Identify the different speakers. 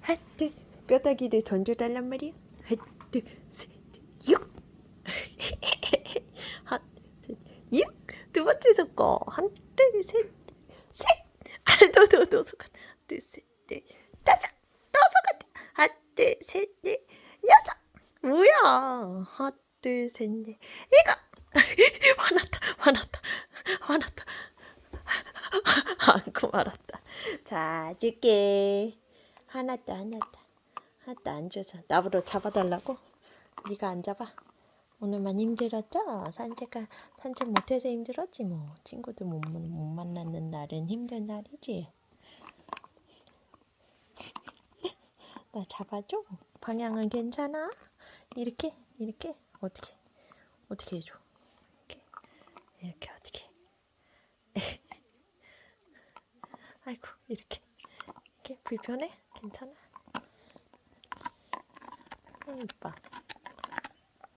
Speaker 1: 하트 뼈다귀를 던져달란 말이야. 하트 셋육. 하트 셋육두 번째 속거 한둘셋셋. 아너너너 속아 둘셋넷 다섯. 또 속았다. 하트 셋넷 여섯. 뭐야? 하트 셋넷. 일곱 화났다 화났다 화났다. 안고 말았다. 자 줄게 화났다 화났다 하나도 안 줘서. 나보러 잡아달라고? 네가 안 잡아 오늘만 힘들었죠? 산책 산책 못해서 힘들었지 뭐. 친구들 못, 못- 못 만나는 날은 힘든 날이지. 나 잡아줘. 방향은 괜찮아? 이렇게? 이렇게? 어떻게? 어떻게 해줘? 이렇게. 이렇게 어떻게? 아이고 이렇게. 이렇게? 불편해 괜찮아? 아 이뻐